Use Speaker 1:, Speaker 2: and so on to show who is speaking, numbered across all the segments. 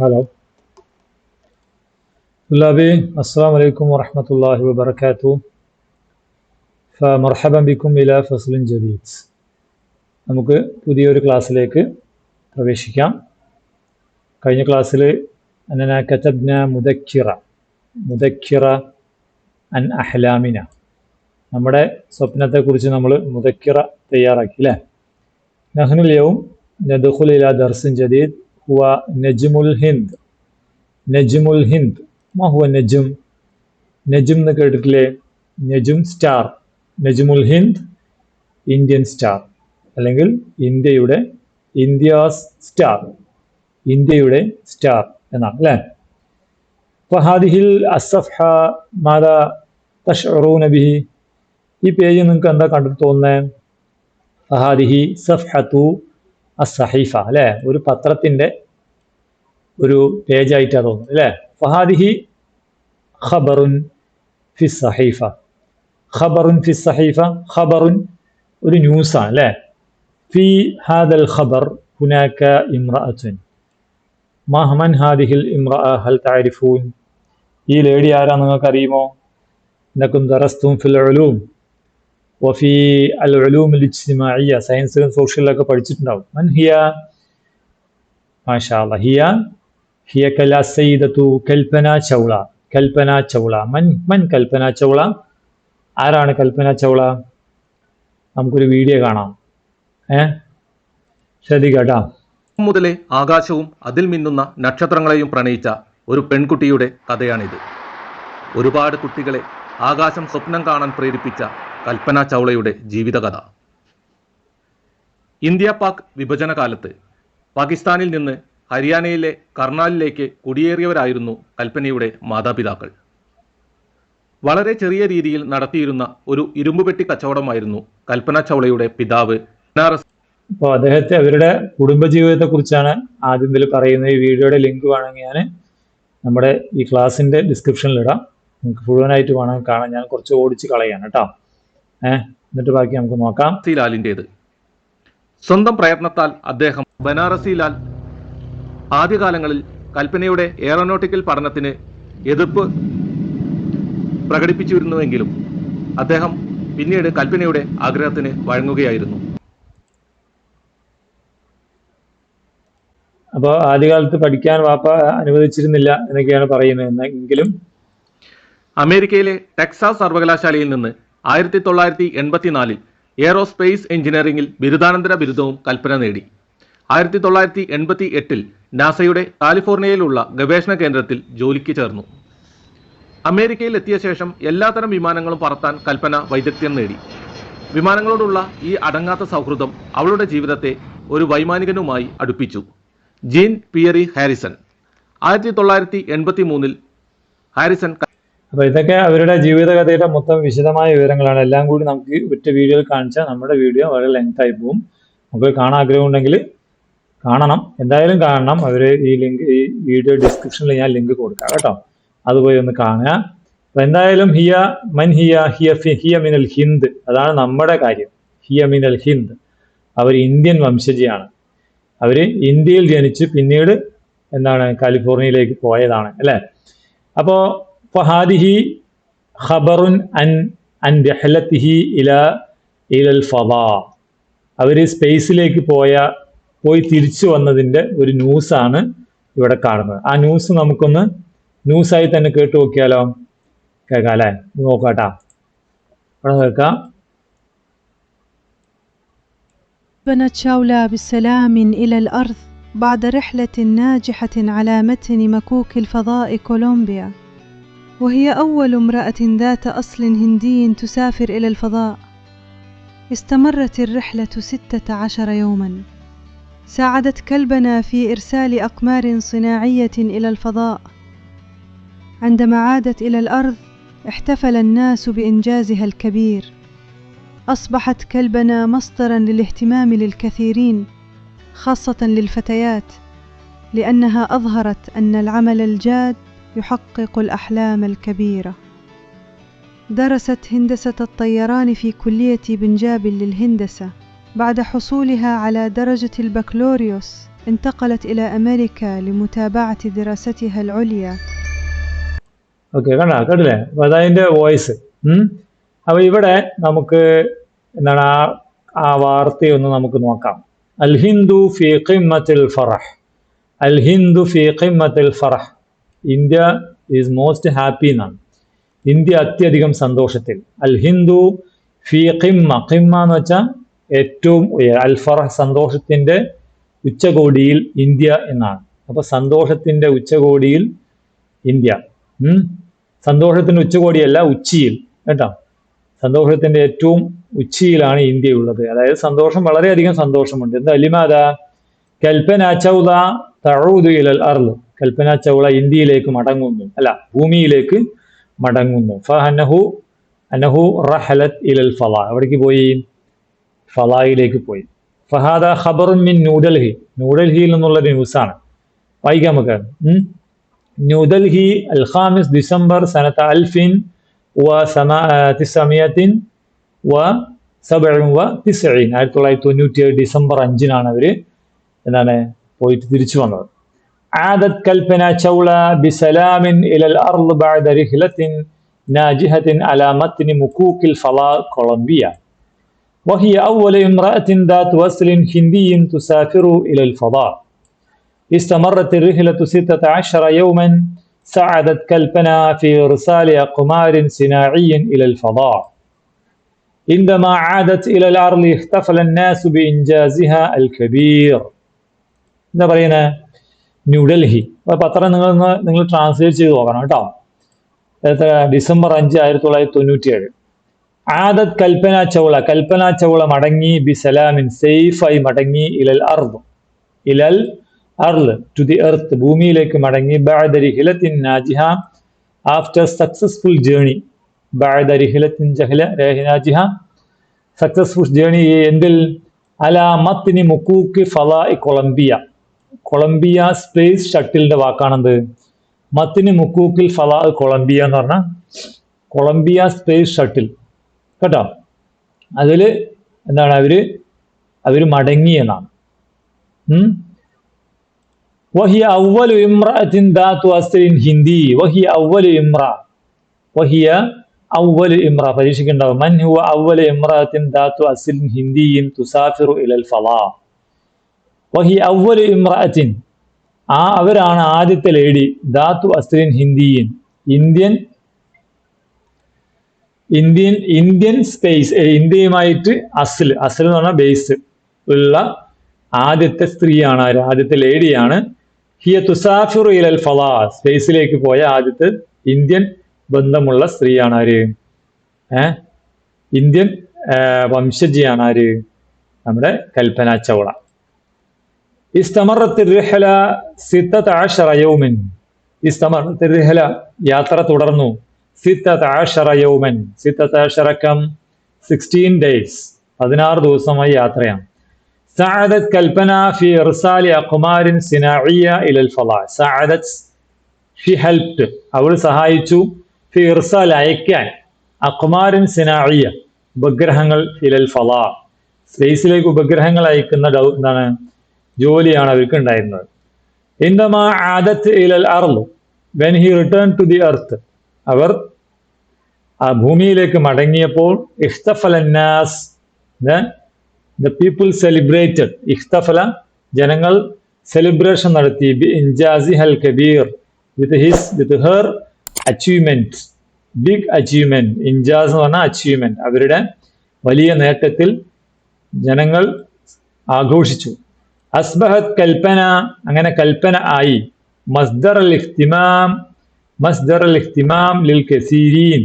Speaker 1: هلا طلابي السلام عليكم ورحمة الله وبركاته فمرحبا بكم إلى فصل جديد നമുക്ക് പുതിയൊരു ക്ലാസ്സിലേക്ക് പ്രവേശിക്കാം കഴിഞ്ഞ ക്ലാസ്സിൽ അന്നന കതബ്ന മുദക്കിറ മുദക്കിറ അൻ അഹ്ലാമിന നമ്മുടെ സ്വപ്നത്തെക്കുറിച്ച് നമ്മൾ മുദക്കിറ തയ്യാറാക്കി അല്ലേ നഹ്നുൽ യൗം ندخل إلى درس جديد هو നജ്മുൽ ഹിന്ദ്. നജ്മുൽ ഹിന്ദ്. മാ ഹുവ നജ്ം നജ്ം എന്ന് കേട്ടിട്ടില്ലേ? നജ്ം സ്റ്റാർ. നജ്മുൽ ഹിന്ദ് ഇന്ത്യൻ സ്റ്റാർ. അല്ലെങ്കിൽ ഇന്ത്യയുടെ ഇന്ത്യാസ് സ്റ്റാർ. ഇന്ത്യയുടെ സ്റ്റാർ എന്നാണ് അല്ലേ? ഫഹാദിഹിൽ അസഫ്ഹ മാത തഷറൂ നബിഹി ഈ പേജ് നിങ്ങൾക്ക് എന്താ കണ്ടിട്ട് തോന്നുന്നത് ഫഹാദിഹി സഫ്ഹത്തു അസഹീഫ അല്ലേ? ഒരു പത്രത്തിന്റെ ഒരു പേജായിട്ടാണ് തോന്നുന്നത് അല്ലേ ഫഹാദിഹി ഖബറുൻ ഫി സഹീഫ ഖബറുൻ ഫി സഹീഫ ഖബറുൻ ഒരു ന്യൂസാണ് അല്ലേ ഫി ഹാദൽ ഖബർ ഹുനാക ഇമ്രഅത്തുൻ മഹമൻ ഹാദിഹിൽ ഇമ്ര ഹൽ താരിഫൂൻ ഈ ലേഡി ആരാ നിങ്ങൾക്കറിയുമോ നക്കും ദറസ്തും ഫിൽ അലൂം വഫി അൽ അലൂം ഇജ്തിമാഇയ സയൻസിലും സോഷ്യലിലൊക്കെ പഠിച്ചിട്ടുണ്ടാവും ما شاء الله هي ഹിയ കല സയ്യിദത്തു കൽപ്പന ചൗള കൽപ്പന ചൗള. മൻ മൻ കൽപ്പന ചൗള. ആരാണ് കൽപ്പന ചൗള? നമുക്കൊരു വീഡിയോ കാണാം. ഏ? ശ്രദ്ധിക്കട്ടാ
Speaker 2: മുതലേ ആകാശവും അതിൽ മിന്നുന്ന നക്ഷത്രങ്ങളെയും പ്രണയിച്ച ഒരു പെൺകുട്ടിയുടെ കഥയാണിത്. ഒരുപാട് കുട്ടികളെ ആകാശം സ്വപ്നം കാണാൻ പ്രേരിപ്പിച്ച കൽപ്പന ചൗളയുടെ ജീവിതകഥ. ഇന്ത്യ പാക് വിഭജന കാലത്ത് പാകിസ്ഥാനിൽ നിന്ന് ഹരിയാനയിലെ കർണാലിലേക്ക് കുടിയേറിയവരായിരുന്നു കൽപ്പനയുടെ മാതാപിതാക്കൾ. വളരെ ചെറിയ രീതിയിൽ നടത്തിയിരുന്ന ഒരു ഇരുമ്പുപെട്ടി കച്ചവടമായിരുന്നു കൽപ്പന ചൗളയുടെ പിതാവ് ബനാറസ്
Speaker 1: അപ്പോൾ അദ്ദേഹത്തെ അവരുടെ കുടുംബജീവിതത്തെ കുറിച്ചാണ് ആദ്യം ഇതിൽ പറയുന്നത്. ഈ വീഡിയോയുടെ ലിങ്ക് വേണമെങ്കിൽ ഞാൻ നമ്മുടെ ഈ ക്ലാസ്സിന്റെ ഡിസ്ക്രിപ്ഷനിൽ ഇടാം. നിങ്ങൾക്ക് മുഴുവനായിട്ട് വേണമെങ്കിൽ കാണാൻ. ഞാൻ കുറച്ച് ഓടിച്ച് കളയാണ് കേട്ടോ. ഏഹ് എന്നിട്ട് ബാക്കി നമുക്ക് നോക്കാം.
Speaker 2: ലാലിന്റേത്. സ്വന്തം പ്രയത്നത്താൽ അദ്ദേഹം ബനാറസി ലാൽ ആദ്യകാലങ്ങളിൽ കൽപ്പനയുടെ എയറോനോട്ടിക്കൽ പഠനത്തിന് എതിർപ്പ് പ്രകടിപ്പിച്ചിരുന്നുവെങ്കിലും അദ്ദേഹം പിന്നീട് കൽപ്പനയുടെ ആഗ്രഹത്തിന് വഴങ്ങുകയായിരുന്നു.
Speaker 1: അപ്പോൾ ആദ്യകാലത്ത് പഠിക്കാൻ വാപ്പ അനുവദിച്ചിരുന്നില്ല എന്നൊക്കെയാണ് പറയുന്നത്. എങ്കിലും
Speaker 2: അമേരിക്കയിലെ ടെക്സാസ് സർവകലാശാലയിൽ നിന്ന് ആയിരത്തി തൊള്ളായിരത്തി എൺപത്തിനാലിൽ എയറോസ്പേസ് എഞ്ചിനീയറിംഗിൽ ബിരുദാനന്തര ബിരുദവും കൽപ്പന നേടി. ആയിരത്തി തൊള്ളായിരത്തി എൺപത്തി എട്ടിൽ നാസയുടെ കാലിഫോർണിയയിലുള്ള ഗവേഷണ കേന്ദ്രത്തിൽ ജോലിക്ക് ചേർന്നു. അമേരിക്കയിൽ എത്തിയ ശേഷം എല്ലാത്തരം വിമാനങ്ങളും പറത്താൻ കൽപ്പന വൈദഗ്ധ്യം നേടി. വിമാനങ്ങളോടുള്ള ഈ അടങ്ങാത്ത സൗഹൃദം അവളുടെ ജീവിതത്തെ ഒരു വൈമാനികനുമായി അടുപ്പിച്ചു. Jean Pierre Harrison. ആയിരത്തി തൊള്ളായിരത്തി എൺപത്തി മൂന്നിൽ ഹാരിസൺ
Speaker 1: അപ്പോൾ ഇതൊക്കെ അവരുടെ ജീവിതകഥയുടെ മൊത്തം വിശദമായ വിവരങ്ങളാണ്. എല്ലാം കൂടി നമുക്ക് ഒറ്റ വീഡിയോയിൽ കാണിച്ചാൽ നമ്മുടെ വീഡിയോ വളരെ ലെങ്ത് ആയി പോകും. നമുക്ക് കാണാൻ ആഗ്രഹം ഉണ്ടെങ്കിൽ കാണണം. എന്തായാലും കാണണം. അവർ ഈ ലിങ്ക് ഈ വീഡിയോ ഡിസ്ക്രിപ്ഷനിൽ ഞാൻ ലിങ്ക് കൊടുക്കാം കേട്ടോ. അതുപോയി ഒന്ന് കാണുക. അപ്പോൾ എന്തായാലും ഹിയ മൻ ഹിയ ഹിയ ഹിയ മിനൽ ഹിന്ദ്. അതാണ് നമ്മുടെ കാര്യം. ഹിയ മിനൽ ഹിന്ദ്. അവർ ഇന്ത്യൻ വംശജിയാണ്. അവർ ഇന്ത്യയിൽ ജനിച്ച് പിന്നീട് എന്താണ് കാലിഫോർണിയയിലേക്ക് പോയതാണ് അല്ലേ? അപ്പോൾ ഫഹാദിഹി ഖബറുൻ അൻ അൻ രഹലത്തിഹി ഇല ഇലൽ ഫദാ. അവർ സ്പേസിലേക്ക് പോയ പോയി തിരിച്ചു വന്നതിൻ്റെ ഒരു ന്യൂസാണ് ഇവിടെ കാണുന്നത് ആ ന്യൂസ് നമുക്കൊന്ന് ന്യൂസായി തന്നെ കേട്ടു നോക്കിയാലോ കേൾക്കാം അല്ലേ നോക്കാട്ടാ ഇവിടെ കേൾക്കാം
Speaker 3: بنت شاولا بسلام إلى الأرض بعد رحلة ناجحة على متن مكوك الفضاء كولومبيا وهي أول امرأة ذات أصل هندي تسافر إلى الفضاء استمرت الرحلة ستة عشر يوما ساعدت كلبنا في إرسال أقمار صناعية إلى الفضاء. عندما عادت إلى الأرض احتفل الناس بإنجازها الكبير. أصبحت كلبنا مصدرا للاهتمام للكثيرين خاصة للفتيات لأنها أظهرت أن العمل الجاد يحقق الأحلام الكبيرة. درست هندسة الطيران في كلية بنجاب للهندسة. بعد حصولها على درجة البكالوريوس انتقلت إلى أمريكا لمتابعة دراستها العليا
Speaker 1: ഓക്കെ കണ്ട കേട്ടില്ലേ അപ്പൊ അതതിന്റെ വോയിസ് അപ്പൊ ഇവിടെ നമുക്ക് എന്താണ് ആ ആ വാർത്തയൊന്ന് നമുക്ക് നോക്കാം അൽ ഹിന്ദു ഫി ഖിമ്മത്തിൽ ഫറഹ് അൽ ഹിന്ദു ഫി ഖിമ്മത്തിൽ ഫറഹ് ഇന്ത്യ ഈസ് മോസ്റ്റ് ഹാപ്പി എന്നാണ് ഇന്ത്യ അത്യധികം സന്തോഷത്തിൽ അൽ ഹിന്ദു ഫി ഖിമ്മ ഖിമ്മ എന്ന് വെച്ചാൽ ഏറ്റവും അൽഫറഹ് അൽ ഫറഹ് സന്തോഷത്തിന്റെ ഉച്ചകോടിയിൽ ഇന്ത്യ എന്നാണ്. അപ്പൊ സന്തോഷത്തിന്റെ ഉച്ചകോടിയിൽ ഇന്ത്യ. സന്തോഷത്തിന്റെ ഉച്ചകോടിയല്ല ഉച്ചിയിൽ. കേട്ടോ? സന്തോഷത്തിന്റെ ഏറ്റവും ഉച്ചിയിലാണ് ഇന്ത്യ ഉള്ളത്. അതായത് സന്തോഷം വളരെയധികം സന്തോഷമുണ്ട്. എന്താ അലിമാത കൽപ്പന ചൗള ഇലൽ അർൾ കൽപ്പന ചൗള ഇന്ത്യയിലേക്ക് മടങ്ങുന്നു. അല്ല ഭൂമിയിലേക്ക് മടങ്ങുന്നു. ഫഹനഹു അനഹു റഹലത് ഇലൽ ഫല എവിടേക്ക് പോയി. ഫലായിലേക്ക് പോയി ഫഹാദ ഖബറുൻ മിൻ ന്യൂഡൽഹി ന്യൂഡൽഹിയിൽ നിന്നുള്ള ഒരു ന്യൂസാണ് വായിക്കാം നമുക്ക് ഉം. ന്യൂഡൽഹി അൽ ഖാമിസ് ഡിസംബർ സനത്ത അൽഫിൻ وتسعمائة وسبع وتسعين ആയിരത്തി തൊള്ളായിരത്തി തൊണ്ണൂറ്റി ഏഴ് ഡിസംബർ അഞ്ചിനാണ് അവര് എന്താണ് പോയിട്ട് തിരിച്ചു വന്നത് عادت كلبنا شولة بسلام إلى الأرض بعد رحلة ناجحة على متن مكوك الفضاء كولومبيا وهي أول امرأة ذات وصل هندي تسافر إلى الفضاء استمرت الرحلة ستة عشر يوما ساعدت كلبنا في إرسال أقمار صناعي إلى الفضاء عندما عادت إلى الأرض احتفل الناس بإنجازها الكبير എന്താ പറയുന്നത് ന്യൂഡൽഹി അപ്പൊ പത്രം നിങ്ങൾ ഒന്ന് നിങ്ങൾ ട്രാൻസ്ലേറ്റ് ചെയ്ത് നോക്കണം കേട്ടോ എത്ര ഡിസംബർ അഞ്ച് ആയിരത്തി തൊള്ളായിരത്തി തൊണ്ണൂറ്റി ഏഴ് ആദത് കൽപ്പന ചൗള. കൽപ്പന ചൗള മടങ്ങി ബി സലാമിൻ സേഫായി മടങ്ങി ഇലൽ അർദ്. ഇലൽ അർൾ ടു ദി എർത്ത് ഭൂമിയിലേക്ക് മടങ്ങി. ബഅദ റിഹിലത്തിൻ നാജിഹ. ആഫ്റ്റർ സക്സസ്ഫുൾ ജേണി ബഅദ റിഹിലത്തിൻ ജഹല നാജിഹ. സക്സസ്ഫുൾ ജേണി എന്തിൽ? അല മത്നി മുക്കൂക്ക് ഫലാഇ കൊളംബിയ. കൊളംബിയ സ്പേസ് ഷട്ടിലിന്റെ വാക്കാണെന്ത്? മത്തിന് മുക്കൂക്കിൽ ഫലാ കൊളംബിയ എന്ന് പറഞ്ഞാൽ കൊളംബിയ സ്പേസ് ഷട്ടിൽ കേട്ടോ? അതിൽ എന്താണ്? അവർ അവർ മടങ്ങി എന്നാണ്. വഹിയ അവലു ഇമ്രഅത്തിൻ ദാത്തു അസ്രിൻ ഹിന്ദി. വഹിയ അവലു ഇമ്ര. വഹിയ അവലു ഇമ്ര. പരീക്ഷിക്കുണ്ടാവും. മൻ ഹുവ അവലു ഇമ്രഅത്തിൻ ദാത്തു അസ്രിൻ ഹിന്ദിയിൻ തുസാഫിറു ഇലൽ ഫലാ. വഹി അവലു ഇമ്രഅത്തിൻ ആ അവരാണ് ആദ്യത്തെ ലേഡി ദാത്തു അസ്രിൻ ഹിന്ദിയിൻ. ഇന്ത്യൻ ഇന്ത്യൻ ഇന്ത്യൻ സ്പേസ് ഇന്ത്യയുമായിട്ട് അസിൽ അസൽ എന്ന് പറഞ്ഞാൽ ബേസ് ഉള്ള ആദ്യത്തെ സ്ത്രീയാണ് ആര്? ആദ്യത്തെ ലേഡിയാണ് ഹിയ തുസാഫിർ ഇലൽ ഫലാ. സ്പേസിലേക്ക് പോയ ആദ്യത്തെ ഇന്ത്യൻ ബന്ധമുള്ള സ്ത്രീയാണ് ആര്? ഏ? ഇന്ത്യൻ വംശജിയാണ് ആര്? നമ്മുടെ കൽപ്പന ചൗള. ഇസ്തമറത്ത് റിഹല തിരുഹല യാത്ര തുടർന്നു. സിത്തത്ത് ആഷറ യൗമൻ. സിത്തത്ത് ആഷറക്കം സിക്സ്റ്റീൻ ഡേയ്സ് പതിനാറ് ദിവസമായി യാത്രയാണ്. സഅദത് കൽപന ഫി ഇർസാലി അഖുമാരിൻ സിനാഇയ ഇലൽ ഫലാ. സഅദത് ഷി ഹെൽപ്ഡ് അവൾ സഹായിച്ചു. ഫി ഇർസാൽ അയക്കാൻ അഖുമാരിൻ സിനാഇയ ഉപഗ്രഹങ്ങൾ ഇലൽ ഫലാ. സ്പേസിലേക്ക് ഉപഗ്രഹങ്ങൾ അയക്കുന്ന ഡൗ എന്താണ് ജോലിയാണ് അവർക്ക് ഉണ്ടായിരുന്നത്. ഇന്ദമാ ആദത്ത് ഇലൽ അർലു when he return to the earth അവർ ആ ഭൂമിയിലേക്ക് മടങ്ങിയപ്പോൾ ഇഖ്തഫലന്നാസ് ദ പീപ്പിൾ സെലിബ്രേറ്റഡ്. ഇഖ്തഫല ജനങ്ങൾ സെലിബ്രേഷൻ നടത്തി. ബി ഇൻജാസി ഹൽ Kabir with his with her achievement big achievement Injaz എന്ന് പറഞ്ഞാൽ അച്ചീവ്മെന്റ് അവരുടെ വലിയ നേട്ടത്തിൽ ജനങ്ങൾ ആഘോഷിച്ചു. അസ്ബഹത് കൽപ്പന അങ്ങനെ കൽപ്പന ആയി. മസ്ദർ അൽ ഇഖ്തിമാം മസ്ദർ അൽ ഇഖ്തിമാം ലിൽ കസീരീൻ.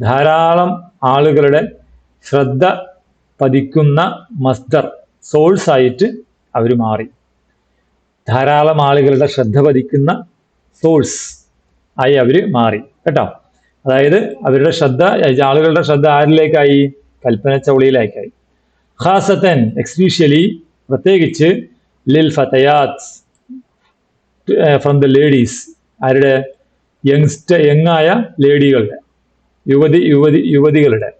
Speaker 1: ധാരാളം ആളുകളുടെ ശ്രദ്ധ പതിക്കുന്ന സോൾസ് ആയിട്ട് അവർ മാറി. ധാരാളം ആളുകളുടെ ശ്രദ്ധ പതിക്കുന്ന സോൾസ് ആയി അവർ മാറി. കേട്ടോ? അതായത് അവരുടെ ശ്രദ്ധ ആളുകളുടെ ശ്രദ്ധ ആരിലേക്കായി? കൽപ്പന ചൗളിയിലേക്കായി. ഖാസത്തൻ എക്സ്പീഷ്യലി പ്രത്യേകിച്ച് ലിൽ ഫത്തയാത്ത് ഫ്രം ദ ലേഡീസ് ആരുടെ യങ്സ്റ്റ യങ്ങായ ലേഡികളുടെ യുവതി യുവതി യുവതികളുടെ.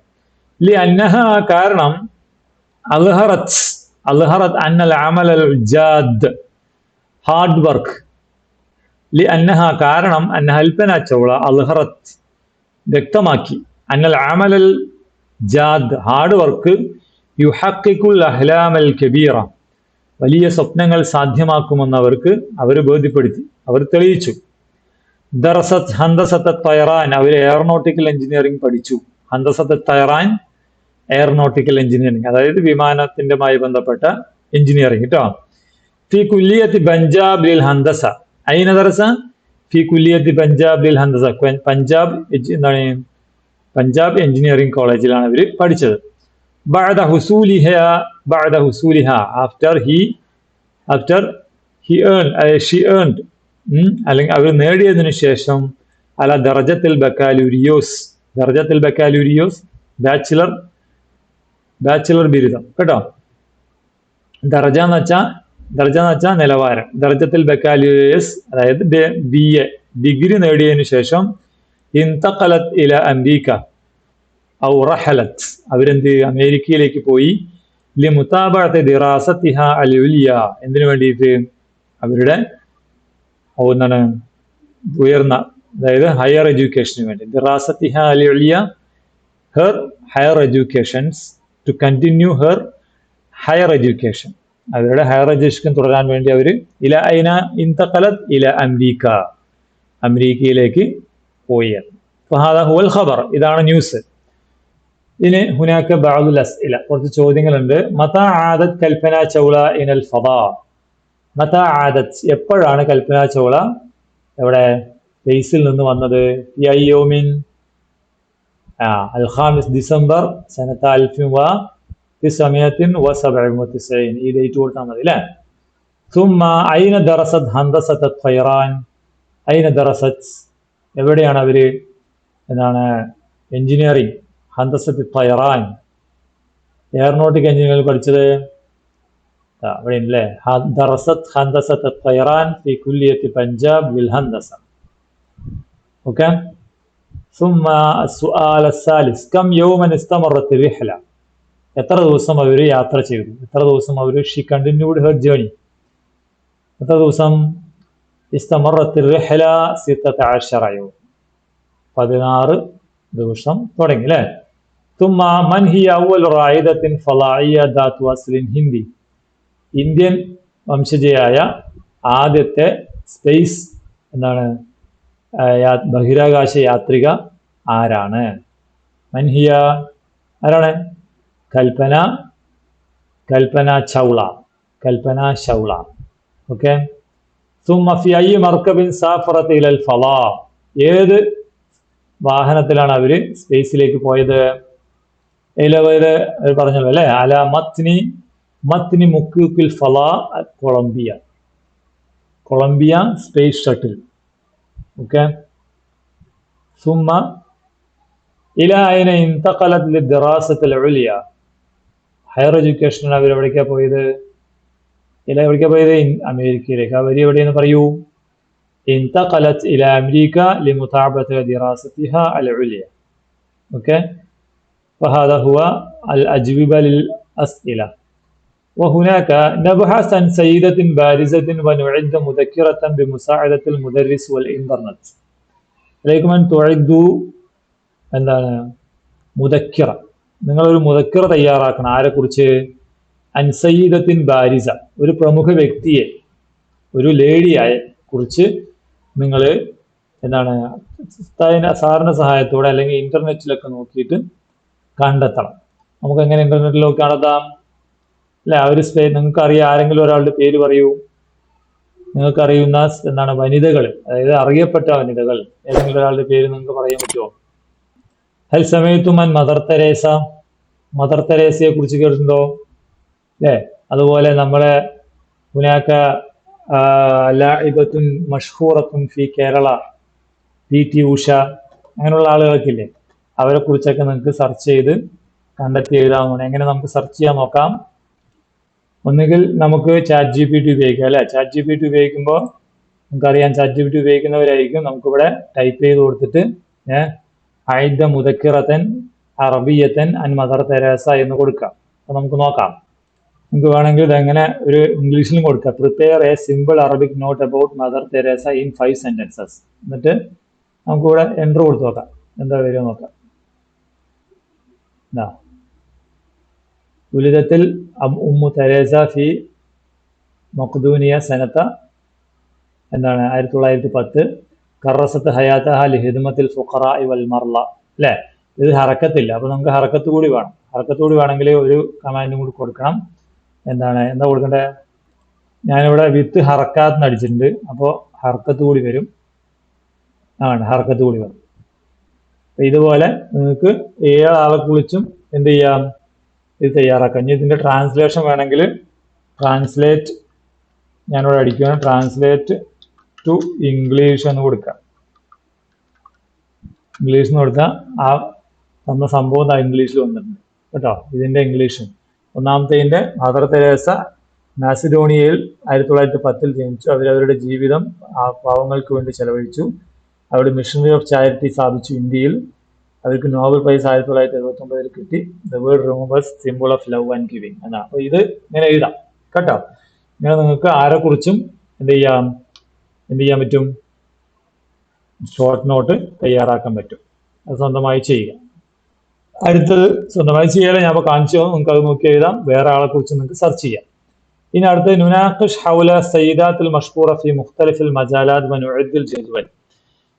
Speaker 1: ലി അന്നഹ കാരണം അൽഹറത്ത് അൽഹറത്ത് അന്നൽ അമൽ അൽ ജാദ് ഹാർഡ് വർക്ക്. ലി അന്നഹ കാരണം അന്ന ഹൽപ്പന ചൗള അൽഹറത്ത് വ്യക്തമാക്കി. അന്നൽ ആമലൽ ജാദ് ഹാർഡ് വർക്ക് യുഹക്കിക്കുൽ അഹ്ലാമൽ കബീറ. വലിയ സ്വപ്നങ്ങൾ സാധ്യമാക്കുമെന്ന് അവർക്ക് അവർ ബോധ്യപ്പെടുത്തി. അവർ തെളിയിച്ചു. ദർസത്ത് ഹന്തസത്ത് തയറാൻ അവർ എയറോനോട്ടിക്കൽ എഞ്ചിനീയറിംഗ് പഠിച്ചു. ഹന്തസത്ത് തയറാൻ എയറോനോട്ടിക്കൽ എഞ്ചിനീയറിംഗ് അതായത് വിമാനത്തിന്റെമായി ബന്ധപ്പെട്ട എഞ്ചിനീയറിംഗ് കേട്ടോ ഫി കുല്ലിയത്തി പഞ്ചാബ് ലിൽ ഹന്തസ. അയിന ദർസ? ഫി കുല്ലിയത്തി പഞ്ചാബ് ലിൽ ഹന്തസ പഞ്ചാബ് എന്താണ്? പഞ്ചാബ് എഞ്ചിനീയറിംഗ് കോളേജിലാണ് ഇവർ പഠിച്ചത്. ബഅദ ഹുസൂലിഹ ബഅദ ഹുസൂലിഹ. After he after he earn she earned. അല്ലെങ്കിൽ അവർ നേടിയതിനു ശേഷം അല ദർജത്തിൽ ബക്കാലുരിയോസ് ദർജത്തിൽ ബക്കാലുരിയോസ് ബാച്ചിലർ ബാച്ചിലർ ബിരുദം. കേട്ടോ? ദർജ എന്ന് വെച്ചാൽ ദർജ എന്ന് വെച്ചാൽ നിലവാരം. ദർജത്തിൽ ബക്കാലുരിയോസ് അതായത് ബി എ ഡിഗ്രി നേടിയതിനു ശേഷം ഇന്തഖലത്ത് ഇല അംബീക്ക ഔറഹലത്ത് റഹലത്ത് അവരെന്ത് അമേരിക്കയിലേക്ക് പോയി. ലി മുത്താബത്തെ ദിറാസത്തിഹ അലുലിയ എന്തിനു വേണ്ടിയിട്ട്? അവരുടെ എന്താണ് ഉയർന്ന അതായത് ഹയർ എഡ്യൂക്കേഷന് വേണ്ടി. ദിറാസത്തിഹ അലിയ her higher educations to continue her higher education അവരുടെ ഹയർ എഡ്യൂക്കേഷൻ തുടരാൻ വേണ്ടി അവർ ഇല ഐന ഇന്തഖലത്ത് ഇല അംബീക്ക അമേരിക്കയിലേക്ക് പോയി ഫഹാദ ഹുവൽ ഖബർ ഇതാണ് ന്യൂസ് ഇനി ഹുനാക്ക ബഅദുൽ അസ്ഇല കുറച്ച് ചോദ്യങ്ങളുണ്ട്. മത ആദത് കൽപ്പന ചൗള ഇനൽ ഫദാ. മത ആദത് എപ്പോഴാണ് കൽപ്പന ചൗള എവിടെ സ്പേസിൽ നിന്ന് വന്നത് ഈ അയ്യോമിൻ ആ അൽഖാമിസ് ഡിസംബർ സനത്ത അൽഫിൻ വ തിസമയത്തിൻ വ സബഇൻ വ തിസഈൻ ഈ ഡേറ്റ് കൊടുത്താൽ മതി അല്ലേ ثم أين درست هندسة الطيران أين درست എവിടെയാണ് അവര് എന്താണ് എഞ്ചിനീയറിംഗ് ഹന്തസത്ത് തയ്റാൻ എയറോനോട്ടിക് എഞ്ചിനീയറിംഗ് പഠിച്ചത് ആ, ഇവിടെ ഉണ്ടല്ലേ ഹ- ദറസത്ത് ഹന്തസത്ത് തയ്റാൻ ഫി കുല്ലിയത്ത് പഞ്ചാബ് വിൽ ഹന്തസ ഓക്കെ ثم السؤال الثالث كم يوما استمرت الرحلة എത്ര ദിവസം അവർ യാത്ര ചെയ്തു എത്ര ദിവസം അവർ ഷി കണ്ടിന്യൂഡ് ഹെർ ജേണി എത്ര ദിവസം ഇസ്തമറത്ത് റിഹല സിത്തത്തെ ആശറയോ പതിനാറ് ദിവസം തുടങ്ങി അല്ലേ ثم من هي أول رائدة فضائية ذات أصل هندي ഇന്ത്യൻ വംശജയായ ആദ്യത്തെ സ്പേസ് എന്താണ്? ബഹിരാകാശ യാത്രിക ആരാണ്? മൻഹിയ ആരാണ്? കൽപ്പന കൽപ്പന ചൗള കൽപ്പന ചൗള. ഓക്കെ. സുമഫിയായി മർക്കബിൻ സാഫറത്ത് ഫല ഏത് വാഹനത്തിലാണ് അവർ സ്പേസിലേക്ക് പോയത്? ഇതിലവർ പറഞ്ഞല്ലോ അല്ലേ? അല മത്നി മത്നി മുക്കൂക്കിൽ ഫലാ at Columbia Columbia space shuttle okay ثم إلى أين انتقلت للدراسة العليا higher education അവർ എവിടേക്കാ പോയത് ഇല്ല എവിടേക്കാ പോയത് ഇൻ- അമേരിക്കയിലേക്ക് അവർ എവിടെയെന്ന് പറയൂ انتقلت إلى أمريكا لمتابعة دراستها العليا أوكي فهذا هو الأجوبة للأسئلة وهناك نبحث عن سيدة بارزة ونعد مذكرة بمساعدة المدرس والإنترنت عليكم أن تعدوا എന്താണ് മുദക്കിറ നിങ്ങളൊരു മുദക്കിറ തയ്യാറാക്കണം ആരെക്കുറിച്ച് അൻസയ്യിദത്തിൻ ബാരിസ ഒരു പ്രമുഖ വ്യക്തിയെ ഒരു ലേഡിയെ കുറിച്ച് നിങ്ങൾ എന്താണ് ഉസ്താദിന്റെ സാറിന്റെ സഹായത്തോടെ അല്ലെങ്കിൽ ഇന്റർനെറ്റിലൊക്കെ നോക്കിയിട്ട് കണ്ടെത്തണം നമുക്ക് എങ്ങനെ ഇന്റർനെറ്റിൽ നോക്കി കണ്ടെത്താം അല്ലെ? ആ ഒരു സ്പേ നിങ്ങൾക്ക് അറിയാം ആരെങ്കിലും ഒരാളുടെ പേര് പറയൂ. നിങ്ങൾക്ക് അറിയുന്ന എന്താണ് വനിതകൾ അതായത് അറിയപ്പെട്ട വനിതകൾ ഏതെങ്കിലും ഒരാളുടെ പേര് നിങ്ങൾക്ക് പറയാൻ പറ്റുമോ? ഹൽ സമയത്തുമൻ മദർ തെരേസ. മദർ തെരേസയെ കുറിച്ച് കേട്ടിട്ടുണ്ടോ? അല്ലേ? അതുപോലെ നമ്മളെ ഹുനാക്ക ലാഇബത്തുൻ മഷ്ഹൂറത്തും ഫി കേരള പി ടി ഉഷ അങ്ങനെയുള്ള ആളുകളൊക്കെ ഇല്ലേ അവരെ കുറിച്ചൊക്കെ നിങ്ങൾക്ക് സെർച്ച് ചെയ്ത് കണ്ടെത്തി എഴുതാവുന്നതാണ്. എങ്ങനെ നമുക്ക് സെർച്ച് ചെയ്യാൻ നോക്കാം? ഒന്നുകിൽ നമുക്ക് ചാറ്റ് ജി പി ടി ഉപയോഗിക്കാം അല്ലെ? ചാറ്റ് ജി പി ടി ഉപയോഗിക്കുമ്പോൾ നമുക്കറിയാം ചാറ്റ് ജി പി ടി ഉപയോഗിക്കുന്നവരായിരിക്കും നമുക്കിവിടെ ടൈപ്പ് ചെയ്ത് കൊടുത്തിട്ട് ഐദ മുതക്കിറത്തൻ അറബിയത്തൻ അൻ മദർ തെരേസ എന്ന് കൊടുക്കാം. അപ്പൊ നമുക്ക് നോക്കാം. നമുക്ക് വേണമെങ്കിൽ ഇതെങ്ങനെ ഒരു ഇംഗ്ലീഷിലും കൊടുക്കാം. Prepare a simple Arabic note about Mother Teresa in five sentences എന്നിട്ട് നമുക്കിവിടെ എൻട്രി കൊടുത്ത് നോക്കാം. എന്താ വരിക നോക്കാം. ഇതാ. ഉലിതത്തിൽ ഉമ്മു തെരേസ ഫി മഖ്ദൂനിയ സനത്ത എന്താണ് ആയിരത്തി തൊള്ളായിരത്തി പത്ത് കറസത്ത് ഹയാത്ത ലിഹിദ്മത്തിൽ ഫുഖറ വൽ മർല അല്ലേ? ഇത് ഹറക്കത്തില്ല. അപ്പൊ നമുക്ക് ഹറക്കത്ത് കൂടി വേണം. ഹറക്കത്ത് കൂടി വേണമെങ്കിൽ ഒരു കമാൻഡും കൂടി കൊടുക്കണം. എന്താണ്? എന്താ കൊടുക്കണ്ടേ? ഞാനിവിടെ വിത്ത് ഹറക്കാത്ത് അടിച്ചിട്ടുണ്ട് അപ്പോൾ ഹർക്കത്ത് കൂടി വരും. ആണ് ഹർക്കത്ത് കൂടി വരും. ഇതുപോലെ നിങ്ങൾക്ക് ഏഴാളെ കുളിച്ചും എന്ത് ചെയ്യാം? ഇത് തയ്യാറാക്കാം. ഇനി ഇതിന്റെ ട്രാൻസ്ലേഷൻ വേണമെങ്കിൽ ട്രാൻസ്ലേറ്റ് ഞാനിവിടെ അടിക്കുകയാണ് ട്രാൻസ്ലേറ്റ് ടു ഇംഗ്ലീഷ് എന്ന് കൊടുക്കാം. ഇംഗ്ലീഷ് എന്ന് കൊടുത്താൽ ആ തന്ന സംഭവം ഇംഗ്ലീഷിൽ വന്നിട്ടുണ്ട്. കേട്ടോ? ഇതിന്റെ ഇംഗ്ലീഷും ഒന്നാമത്തേതിന്റെ മദർ തെരേസ മാസിഡോണിയയിൽ ആയിരത്തി തൊള്ളായിരത്തി പത്തിൽ ജനിച്ചു അവരവരുടെ ജീവിതം ആ പാവങ്ങൾക്ക് വേണ്ടി ചെലവഴിച്ചു. അവിടെ മിഷണറി ഓഫ് ചാരിറ്റി സ്ഥാപിച്ചു ഇന്ത്യയിൽ. അവർക്ക് നോബൽ പ്രൈസ് ആയിരത്തി തൊള്ളായിരത്തി എഴുപത്തി ഒമ്പതിൽ കിട്ടി. The world removers simple of love and giving എന്നാണ് അപ്പൊ ഇത് ഇങ്ങനെ എഴുതാം. കേട്ടോ? ഇങ്ങനെ നിങ്ങൾക്ക് ആരെക്കുറിച്ചും എന്ത് ചെയ്യാം? എന്ത് ചെയ്യാൻ പറ്റും? ഷോർട്ട് നോട്ട് തയ്യാറാക്കാൻ പറ്റും. അത് സ്വന്തമായി ചെയ്യുക. അടുത്തത് സ്വന്തമായി ചെയ്യാതെ ഞാൻ ഇപ്പോൾ കാണിച്ചു നിങ്ങൾക്ക് അത് നോക്കി എഴുതാം. വേറെ ആളെ കുറിച്ച് നിങ്ങൾക്ക് സെർച്ച് ചെയ്യാം. ഇനി അടുത്തത് നുനാഖിഷ് ഹൗല സയ്യിദാത്തുൽ മഷ്കൂറ ഫി മുഖ്തലിഫിൽ മജാലാദ് വനുഅദ്ദിൽ ജദ്വൽ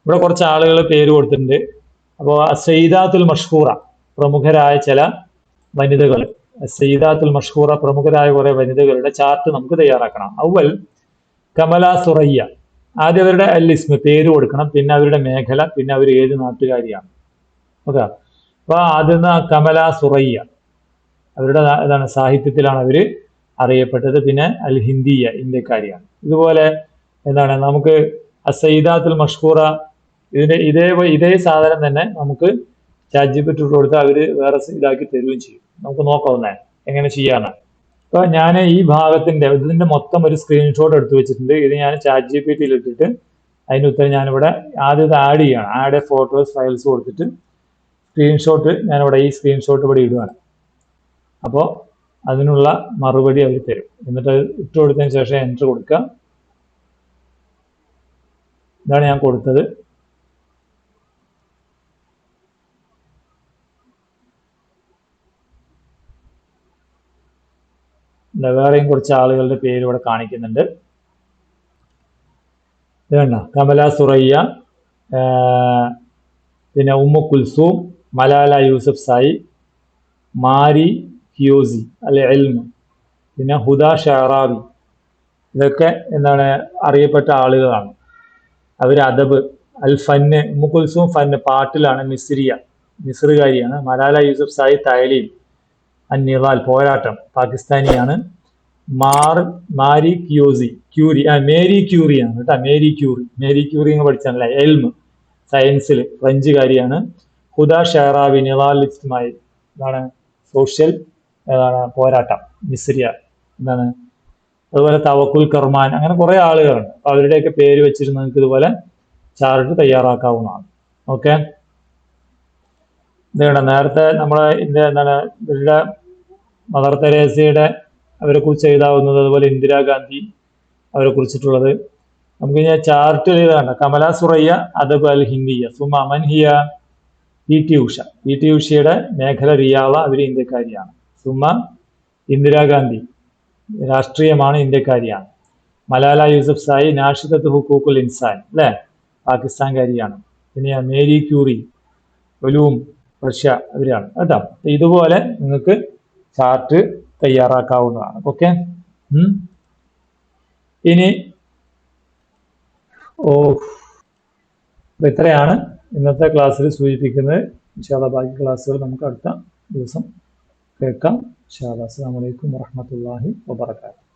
Speaker 1: ഇവിടെ കുറച്ച് ആളുകൾ പേര് കൊടുത്തിട്ടുണ്ട്. അപ്പോൾ സയ്യിദാത്തുൽ മഷ്ഹൂറ പ്രമുഖരായ ചില വനിതകൾ സയ്യിദാത്തുൽ മഷ്ഹൂറ പ്രമുഖരായ കുറേ വനിതകളുടെ ചാർട്ട് നമുക്ക് തയ്യാറാക്കണം. അവൽ കമല സുറയ്യ. ആദ്യം അവരുടെ അല്ലിസ്മ പേര് കൊടുക്കണം പിന്നെ അവരുടെ മേഖല പിന്നെ അവർ ഏത് നാട്ടുകാരിയാണ്. ഓക്കെ? അപ്പോൾ ആദ്യം കമല സുറയ്യ. അവരുടെ ഇതാണ് സാഹിത്യത്തിലാണ് അവർ അറിയപ്പെട്ടത്. പിന്നെ അൽ ഹിന്ദിയ ഇന്ത്യക്കാരിയാണ്. ഇതുപോലെ എന്താണ് നമുക്ക് അസൈദാത്തുൽ മഷ്കൂറ ഇതിന്റെ ഇതേ ഇതേ സാധനം തന്നെ നമുക്ക് ചാറ്റ് ജി പി ടി അവർ വേറെ ഇതാക്കി തരുകയും ചെയ്യും. നമുക്ക് നോക്കാവുന്നേ എങ്ങനെ ചെയ്യാന്ന്. അപ്പൊ ഞാൻ ഈ ഭാഗത്തിന്റെ ഇതിന്റെ മൊത്തം ഒരു സ്ക്രീൻഷോട്ട് എടുത്തു വെച്ചിട്ടുണ്ട്. ഇത് ഞാൻ ചാറ്റ് ജി പി ടിയിൽ ഇട്ടിട്ട് അതിന്റെ ഉത്തരം ഞാനിവിടെ ആദ്യം ആഡ് ചെയ്യണം. ആഡ് ഫോട്ടോസ് ഫയൽസ് കൊടുത്തിട്ട് സ്ക്രീൻഷോട്ട് ഞാനിവിടെ ഈ സ്ക്രീൻഷോട്ട് ഇവിടെ ഇടുകയാണ് അപ്പോൾ അതിനുള്ള മറുപടി അവർ തരും. എന്നിട്ട് ഇട്ട് കൊടുത്തതിന് ശേഷം എൻട്രി കൊടുക്കുക. ഇതാണ് ഞാൻ കൊടുത്തത്. വേറെയും കുറച്ച് ആളുകളുടെ പേര് ഇവിടെ കാണിക്കുന്നുണ്ട്. വേണ്ട കമല സുറയ്യ പിന്നെ ഉമ്മ കുൽസൂം മലാല യൂസഫ് സായി മാരി ഹിയോസി അല്ലെ എൽമ പിന്നെ ഹുദ ഷെഹറാബി ഇതൊക്കെ എന്താണ് അറിയപ്പെട്ട ആളുകളാണ്. അവർ അദബ് അൽ ഫന്ന് ഉമ്മ കുൽസൂം ഫന്ന് പാട്ടിലാണ് മിസ്രിയ മിസ്രുകാരിയാണ്. മലാല യൂസഫ് സായി തയലീൽ അന്നിവാൽ പോരാട്ടം. പാകിസ്ഥാനിയാണ്. മാർ മാരി ക്യൂസി ക്യൂരി ആ മേരി ക്യൂറിയാണ് കേട്ടോ. Marie Curie. മേരി ക്യൂറി എന്ന് പഠിച്ചാണല്ലേ? എൽമ്. സയൻസിൽ ഫ്രഞ്ചുകാരിയാണ്. ഹുദ ഷെഹറാബി നിവാലിസ്റ്റുമായി എന്താണ് സോഷ്യൽ പോരാട്ടം. മിസ്രിയ എന്താണ്? അതുപോലെ തവക്കുൽ കർമാൻ. അങ്ങനെ കുറെ ആളുകളുണ്ട്. അവരുടെയൊക്കെ പേര് വെച്ചിട്ട് നിങ്ങൾക്ക് ഇതുപോലെ ചാർട്ട് തയ്യാറാക്കാവുന്നതാണ്. ഓക്കെ? ഇതാണ് നേരത്തെ നമ്മളെ ഇന്ത്യ എന്താണ് ഇവരുടെ മദർ തെരേസയുടെ അവരെ കുറിച്ച് എഴുതാവുന്നത് അതുപോലെ ഇന്ദിരാഗാന്ധി അവരെ കുറിച്ചിട്ടുള്ളത്. നമുക്ക് ഞാൻ ചാർട്ട് എഴുതാണ്ട കമല സുറയ്യ അദബ് അൽ ഹിന്ദിയ സുമ അമൻ ഹിയ P T Usha. P T ഉഷയുടെ മേഖല റിയാള അവർ ഇന്ത്യക്കാരിയാണ്. സുമ ഇന്ദിരാഗാന്ധി രാഷ്ട്രീയമാണ് ഇന്ത്യക്കാരിയാണ്. മലാല യൂസഫ് സായി നാഷിദത്ത് ഹുക്കൂക്കുൽ ഇൻസാൻ അല്ലേ? പാകിസ്ഥാൻകാരിയാണ്. പിന്നെ മേരി ക്യൂറി ഒലൂം റഷ്യ അവരാണ് കേട്ടോ? ഇതുപോലെ നിങ്ങൾക്ക് ചാർട്ട് തയ്യാറാക്കാവുന്നതാണ്. ഓക്കെ ഇനി ഓ ഇത്രയാണ് ഇന്നത്തെ ക്ലാസ്സിൽ സൂചിപ്പിക്കുന്നത്. ഇൻഷാല്ല ബാക്കി ക്ലാസ്സുകൾ നമുക്ക് അടുത്ത ദിവസം കേൾക്കാം. ഇൻഷാല്ല അസ്സാം വലൈക്കും വറഹമത്തല്ലാഹി വാബർക്കാത്തു